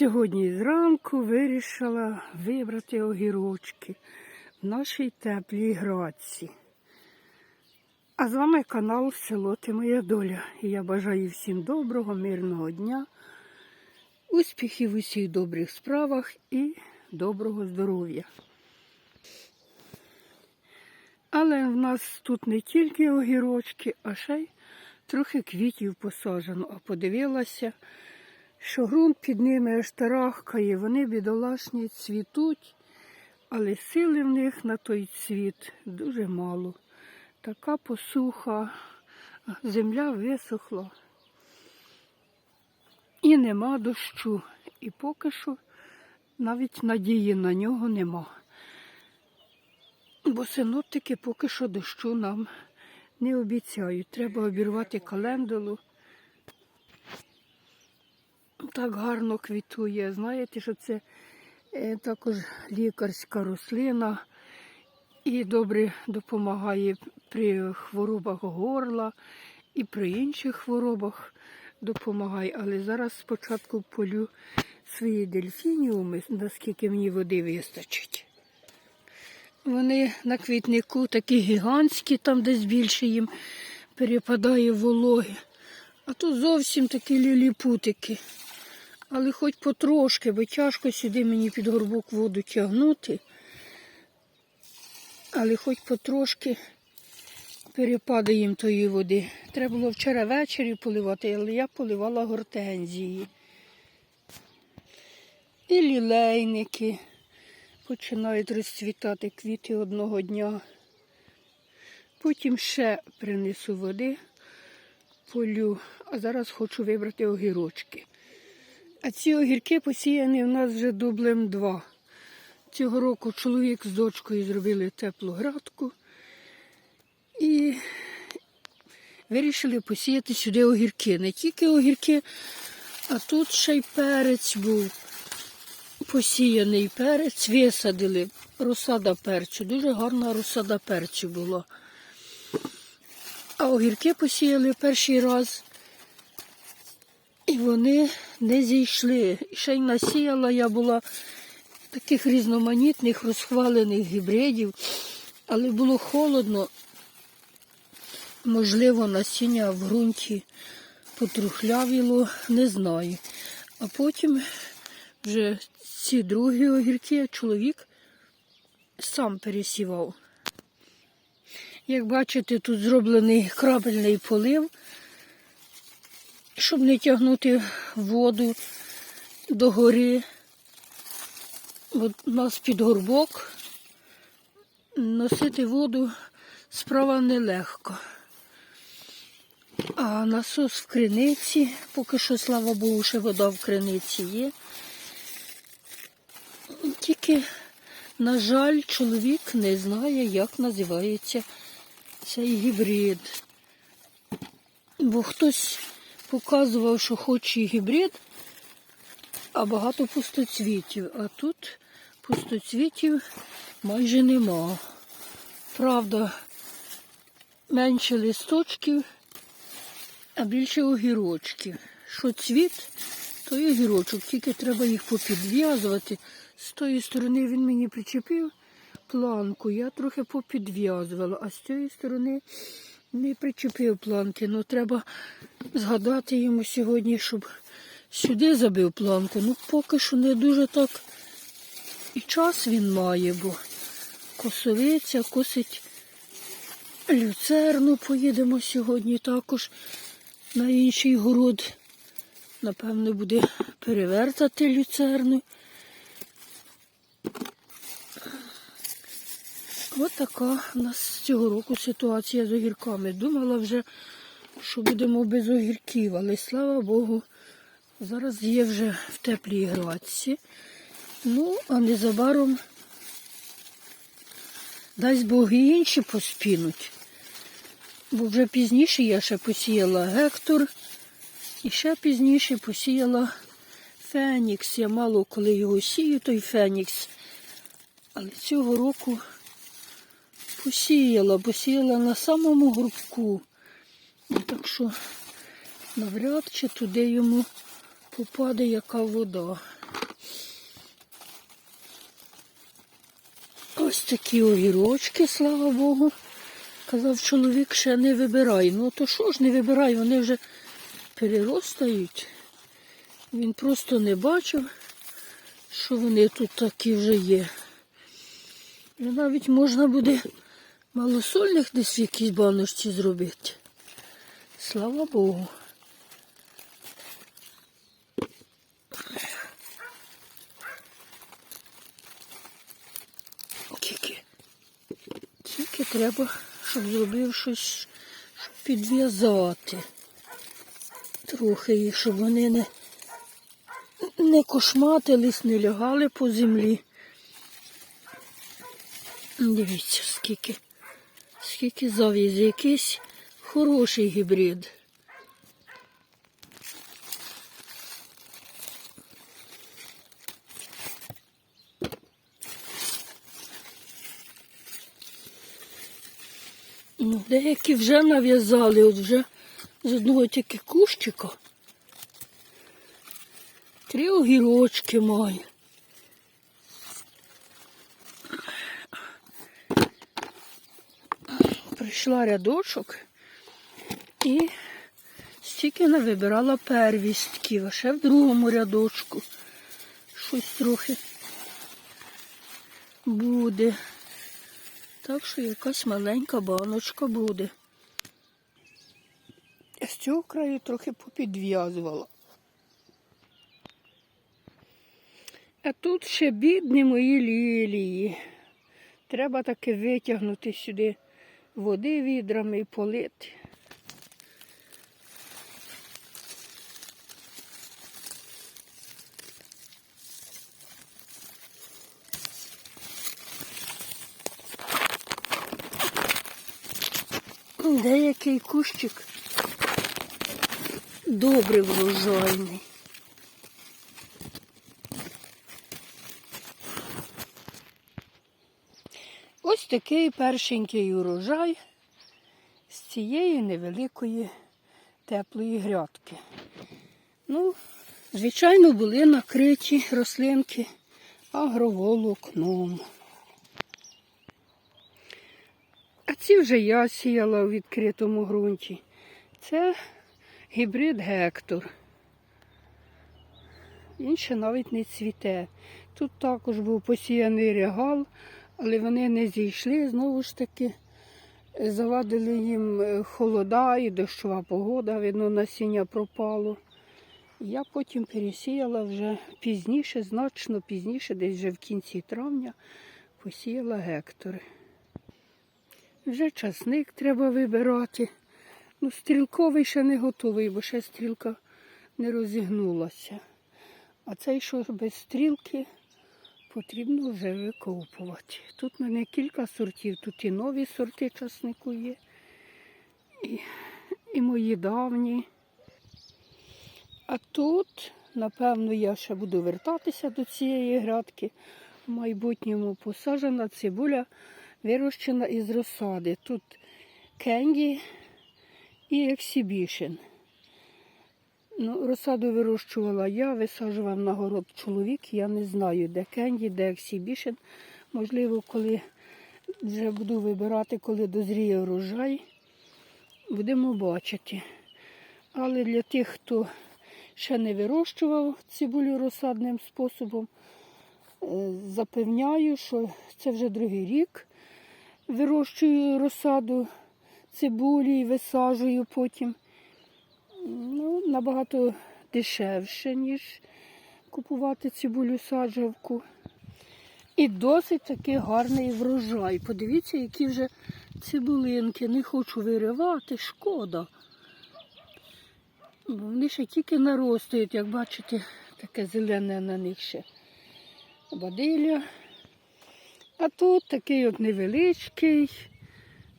Сьогодні зранку вирішила вибрати огірочки в нашій теплій градці. А з вами канал Село Ти Моя Доля. І я бажаю всім доброго, мирного дня, успіхів у усіх добрих справах і доброго здоров'я. Але в нас тут не тільки огірочки, а ще й трохи квітів посаджено. А подивилася, що ґрунт під ними аж тарахкає, вони бідолашні цвітуть, але сили в них на той цвіт дуже мало. Така посуха, земля висохла. І нема дощу. І поки що навіть надії на нього нема. Бо синоптики поки що дощу нам не обіцяють. Треба обірвати календулу. Так гарно квітує. Знаєте, що це е, також лікарська рослина і добре допомагає при хворобах горла і при інших хворобах допомагає. Але зараз спочатку полю свої дельфініуми, наскільки мені води вистачить. Вони на квітнику такі гігантські, там десь більше їм перепадає вологи. А тут зовсім такі ліліпутики. Але хоч потрошки, бо тяжко сюди мені під горбок воду тягнути. Але хоч потрошки перепаде їм тої води. Треба було вчора ввечері поливати, але я поливала гортензії. І лілейники починають розцвітати квіти одного дня. Потім ще принесу води, полю, а зараз хочу вибрати огірочки. А ці огірки посіяні в нас вже дублем два. Цього року чоловік з дочкою зробили теплу градку і вирішили посіяти сюди огірки. Не тільки огірки, а тут ще й перець був. Посіяний перець, висадили розсада перцю. Дуже гарна розсада перцю була. А огірки посіяли перший раз. І вони не зійшли. Ще й насіяла я була таких різноманітних розхвалених гібридів, але було холодно. Можливо, насіння в ґрунті потрухлявіло, не знаю. А потім вже ці другі огірки чоловік сам пересівав. Як бачите, тут зроблений крапельний полив щоб не тягнути воду до гори. От у нас під горбок носити воду справа нелегко. А насос в криниці, поки що, слава Богу, ще вода в криниці є. Тільки, на жаль, чоловік не знає, як називається цей гібрид. Бо хтось показував, що хоче гібрид, а багато пустоцвітів. А тут пустоцвітів майже нема. Правда, менше листочків, а більше огірочків. Що цвіт, то і огірочок, тільки треба їх попідв'язувати. З тої сторони він мені причепив планку, я трохи попідв'язувала, а з цієї сторони не причепив планки, але треба згадати йому сьогодні, щоб сюди забив планку. Ну, поки що не дуже так і час він має, бо косовиця, косить люцерну. Поїдемо сьогодні також на інший город. Напевно, буде перевертати люцерну. Ось така у нас цього року ситуація з огірками. Думала вже, що будемо без огірків, але слава Богу, зараз є вже в теплій градці. Ну, а незабаром дасть Бог і інші поспінуть. Бо вже пізніше я ще посіяла гектор і ще пізніше посіяла фенікс. Я мало коли його сію, той фенікс. Але цього року посіяла, посіяла на самому грубку. Так що навряд чи туди йому попаде яка вода. Ось такі огірочки, слава Богу. Казав, чоловік ще не вибирай. Ну то що ж не вибирай, вони вже переростають. Він просто не бачив, що вони тут такі вже є. І навіть можна буде малосольних десь в якійсь баночці зробити. Слава Богу. Тільки, тільки треба, щоб зробив щось, щоб підв'язати. Трохи їх, щоб вони не, не кошматились, не лягали по землі. Дивіться, скільки, скільки завіз, якийсь хороший гібрид. Ну, деякі вже нав'язали, от вже з одного тільки кущика. Три огірочки маю. Прийшла рядочок і стільки навибирала первістків, а ще в другому рядочку щось трохи буде. Так що якась маленька баночка буде. Я з цього краю трохи попідв'язувала. А тут ще бідні мої лілії. Треба таки витягнути сюди води відрами полити. Деякий кущик добре врожайний. Ось такий першенький урожай з цієї невеликої теплої грядки. Ну, звичайно, були накриті рослинки агроволокном. А ці вже я сіяла у відкритому ґрунті. Це гібрид Гектор. Він ще навіть не цвіте. Тут також був посіяний регал, але вони не зійшли. Знову ж таки, завадили їм е, холода і дощова погода, видно, насіння пропало. Я потім пересіяла вже пізніше, значно пізніше, десь вже в кінці травня, посіяла гектори. Вже часник треба вибирати. Ну, стрілковий ще не готовий, бо ще стрілка не розігнулася. А цей, що без стрілки, потрібно вже викопувати. Тут в мене кілька сортів, тут і нові сорти часнику є, і, і мої давні. А тут, напевно, я ще буду вертатися до цієї грядки. В майбутньому посаджена цибуля вирощена із розсади. Тут кенді і ексібішен. Ну, розсаду вирощувала я, висаджував на город чоловік. Я не знаю, де кенді, де ексібішен. Можливо, коли вже буду вибирати, коли дозріє урожай, будемо бачити. Але для тих, хто ще не вирощував цибулю розсадним способом, е, запевняю, що це вже другий рік. Вирощую розсаду цибулі і висаджую потім. Ну, набагато дешевше, ніж купувати цибулю саджавку. І досить такий гарний врожай. Подивіться, які вже цибулинки. Не хочу виривати, шкода. Вони ще тільки наростають, як бачите, таке зелене на них ще бадилля. А тут такий от невеличкий,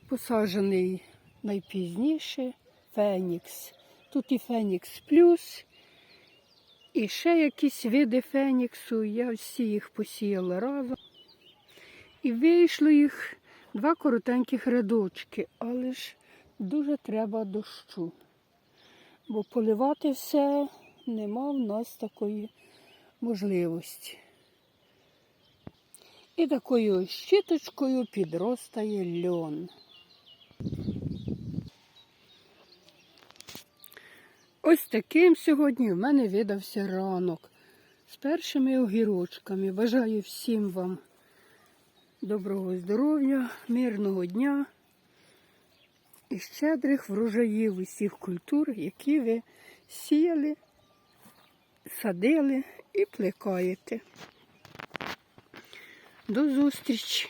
посаджений найпізніше Фенікс. Тут і Фенікс плюс, і ще якісь види Феніксу. Я всі їх посіяла разом. І вийшло їх два коротеньких рядочки, але ж дуже треба дощу. Бо поливати все нема в нас такої можливості. І такою щіточкою підростає льон. Ось таким сьогодні в мене видався ранок з першими огірочками. Бажаю всім вам доброго здоров'я, мирного дня і щедрих врожаїв усіх культур, які ви сіяли, садили і плекаєте. До зустрічі!